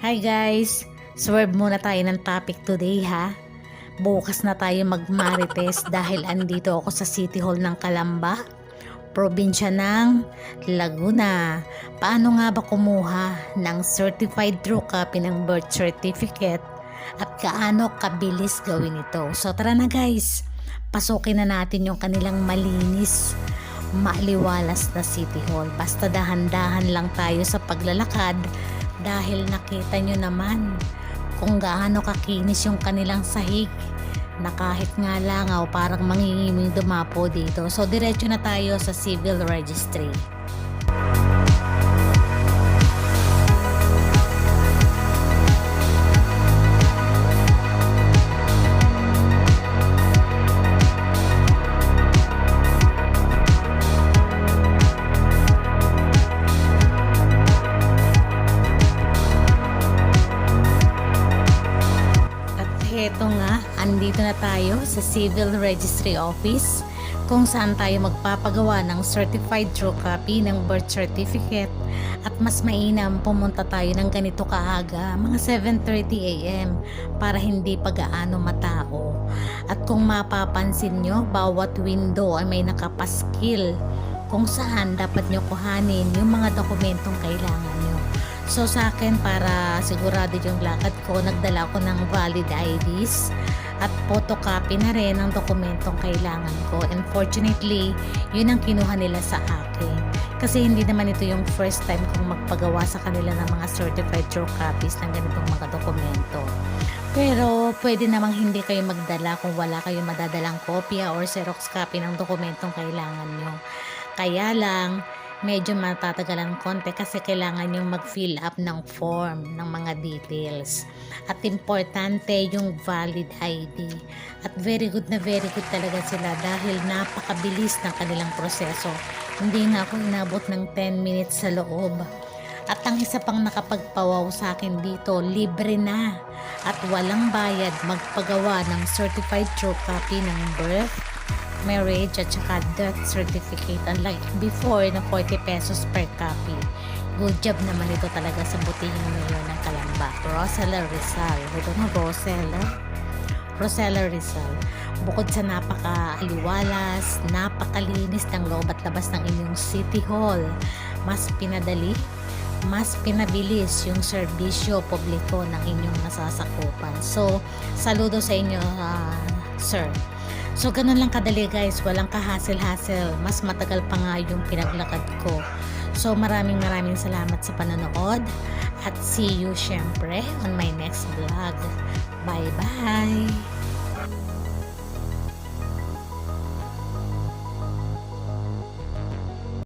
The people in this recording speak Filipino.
Hi guys! Swerve muna tayo ng topic today ha. Bukas na tayo magmarites dahil andito ako sa City Hall ng Calamba, probinsya ng Laguna. Paano nga ba kumuha ng certified true copy ng birth certificate at kaano kabilis gawin ito? So tara na guys, pasukin na natin yung kanilang malinis maliwalas na City Hall. Basta dahan-dahan lang tayo sa paglalakad dahil nakita nyo naman kung gaano kakinis yung kanilang sahig na kahit nga langaw parang mangingiming dumapo dito. So diretso na tayo sa civil registry. At heto nga, andito na tayo sa Civil Registry Office kung saan tayo magpapagawa ng certified true copy ng birth certificate at mas mainam pumunta tayo ng ganito kaaga, mga 7.30 a.m. para hindi pagaano matao. At kung mapapansin nyo, bawat window ay may nakapaskil kung saan dapat nyo kuhanin yung mga dokumentong kailangan. So sa akin para sigurado yung lakad ko, nagdala ko ng valid IDs at photocopy na rin ng dokumentong kailangan ko. And fortunately, yun ang kinuha nila sa akin. Kasi hindi naman ito yung first time kong magpagawa sa kanila ng mga certified true copies ng ganitong mga dokumento. Pero pwede namang hindi kayo magdala kung wala kayong madadalang kopya or xerox copy ng dokumentong kailangan nyo. Kaya lang, medyo matatagalan konti kasi kailangan yung mag-fill up ng form ng mga details. At importante yung valid ID. At very good na very good talaga sila dahil napakabilis ng kanilang proseso. Hindi na ako inabot ng 10 minutes sa loob. At ang isa pang nakapagpawaw sa akin dito, libre na at walang bayad magpagawa ng certified true copy ng birth, marriage at saka death certificate unlike before na 40 pesos per copy. Good job naman ito talaga sa butihing mayor ng Kalamba. Rosella Rizal. Ito na Rosella. Rosella Rizal. Bukod sa napaka-aliwalas, napakalinis ng loob at labas ng inyong City Hall, mas pinadali, mas pinabilis yung serbisyo publiko ng inyong nasasakupan. So, saludo sa inyo, ah, sir. So, ganun lang kadali guys. Walang kahassle-hassle. Mas matagal pa nga yung pinaglakad ko. So, maraming maraming salamat sa panonood. At see you syempre on my next vlog. Bye-bye!